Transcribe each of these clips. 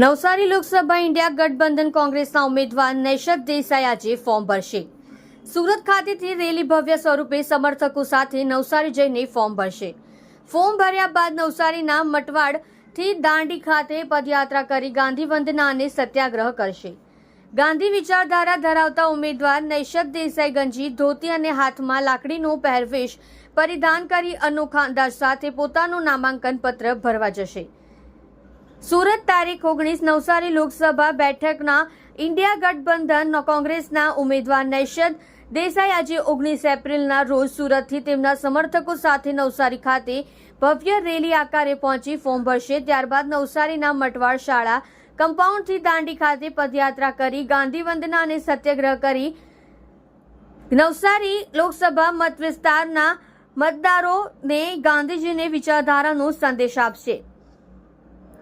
Navsari Lok Sabha India ગઠબંધન કોંગ્રેસના ઉમેદવાર નૈશદ દેસાઈ આજે ફોર્મ ભરશે. સુરત ખાતેથી રેલી ભવ્ય સ્વરૂપે સમર્થકો સાથે નવસારી જઈને ફોર્મ ભરશે. ફોર્મ ભર્યા બાદ નવસારીના મટવાડથી દાંડી ખાતે પદયાત્રા કરી ગાંધી વંદના અને સત્યાગ્રહ કરશે. ગાંધી વિચારધારા ધરાવતા ઉમેદવાર નૈશદ દેસાઈ ગંજી ધોતી અને હાથમાં લાકડીનો પહેરવેશ પરિધાન કરી અનોખા અંદાજ સાથે પોતાનું નામાંકન પત્ર ભરવા જશે. સુરત તારીખ ઓગણીસ નવસારી લોકસભા બેઠકના ઇન્ડિયા ગઠબંધન કોંગ્રેસના ઉમેદવાર નૈશદ દેસાઈ આજે ઓગણીસ એપ્રિલના રોજ સુરતથી તેમના સમર્થકો સાથે નવસારી ખાતે ભવ્ય રેલી આકારે પહોંચી ફોર્મ ભરશે. ત્યારબાદ નવસારીના મટવાડ શાળા કમ્પાઉન્ડથી દાંડી ખાતે પદયાત્રા કરી, ગાંધી વંદના અને સત્યાગ્રહ કરી. નવસારી લોકસભા મત વિસ્તારના મતદારોને ગાંધીજીને વિચારધારાનો સંદેશ આપશે.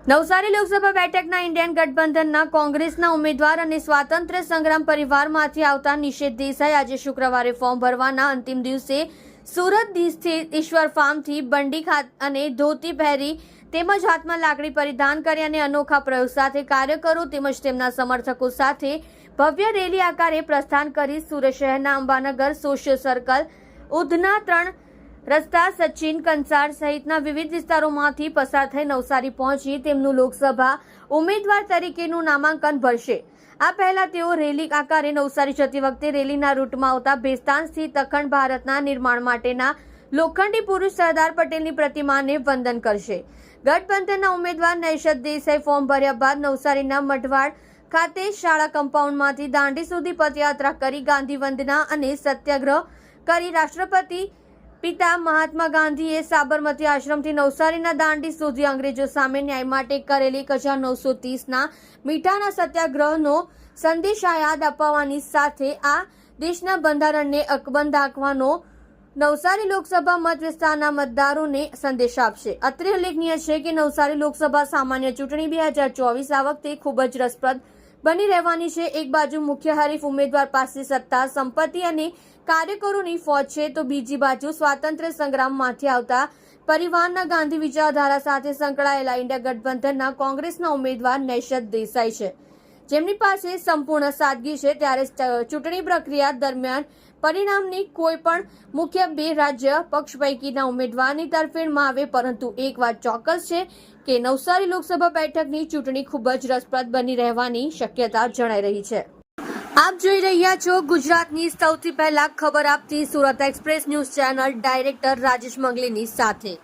નવસારી લોકસભા બેઠકના ઇન્ડિયન ગઠબંધનના કોંગ્રેસના ઉમેદવાર અને સ્વાતંત્ર્ય સંગ્રામ પરિવારમાંથી આવતા નિષેધ દેસાઈ આજે શુક્રવારે ફોર્મ ભરવાના અંતિમ દિવસે સુરત સ્થિત ઈશ્વર ફાર્મથી બંડી ખાત અને ધોતી પહેરી તેમજ હાથમાં લાકડી પરિધાન કરી અને અનોખા પ્રયોગ સાથે કાર્યકરો તેમજ તેમના સમર્થકો સાથે ભવ્ય રેલી આકારે પ્રસ્થાન કરી સુરત શહેરના અંબાનગર સોશિયલ સર્કલ ઉધના ત્રણ રસ્તા સચિન કંસાર સહિતના વિવિધ વિસ્તારોમાંથી પસાર થઈ નવસારી પહોંચી તેમનું લોકસભા ઉમેદવાર તરીકેનું નામાંકન ભરશે. આ પહેલા તેઓ રેલી આકારે નવસારી જતી વખતે રેલીના રૂટમાં આવતા ભેસ્તાન સ્થિત અખંડ ભારતના નિર્માણ માટેના લોખંડી પુરુષ સરદાર પટેલની પ્રતિમાને વંદન કરશે. ગઠબંધનના ઉમેદવાર નૈશદ દેસાઈ ફોર્મ ભર્યા બાદ નવસારીના મઢવાડ ખાતે શાળા કમ્પાઉન્ડમાંથી દાંડી સુધી પદયાત્રા કરી ગાંધી વંદના અને સત્યાગ્રહ કરી રાષ્ટ્રપતિ પિતા મહાત્મા ગાંધીએ સાબરમતી આશ્રમથી નવસારીના દાંડી સુધી અંગ્રેજો સામે ન્યાય માટે કરેલી એક હજાર નવસો ત્રીસના મીઠાના સત્યાગ્રહનો સંદેશા યાદ અપાવવાની સાથે આ દેશના બંધારણને અકબંધ રાખવાનો નવસારી લોકસભા મત વિસ્તારના મતદારોને સંદેશ આપશે. અત્રે ઉલ્લેખનીય છે કે નવસારી લોકસભા સામાન્ય ચૂંટણી બે હજાર ચોવીસ આ વખતે ખૂબ જ રસપ્રદ બની રહેવાની છે. એક બાજુ મુખ્ય હરીફ ઉમેદવાર પાસે સત્તા, સંપત્તિ અને કાર્યકરોની ફોજ છે, તો બીજી બાજુ સ્વાતંત્ર્ય સંગ્રામમાંથી આવતા પરિવારના ગાંધી વિચારધારા સાથે સંકળાયેલા ઇન્ડિયા ગઠબંધનના કોંગ્રેસના ઉમેદવાર નૈશદ દેસાઈ છે. જેમની પાસે સંપૂર્ણ સાદગી છે, ત્યારે ચૂંટણી પ્રક્રિયા દરમિયાન પરિણામની કોઈ પણ મુખ્ય બે રાજ્ય પક્ષ પૈકીના ઉમેદવારની તરફેણમાં આવે, પરંતુ એક વાત ચોક્કસ છે કે નવસારી લોકસભા બેઠકની ચૂંટણી ખૂબ જ રસપ્રદ બની રહેવાની શક્યતા જણાઈ રહી છે. આપ જોઈ રહ્યા છો ગુજરાતની સૌથી પહેલા ખબર આપતી Surat express news channel director Rajesh મંગલીની સાથે.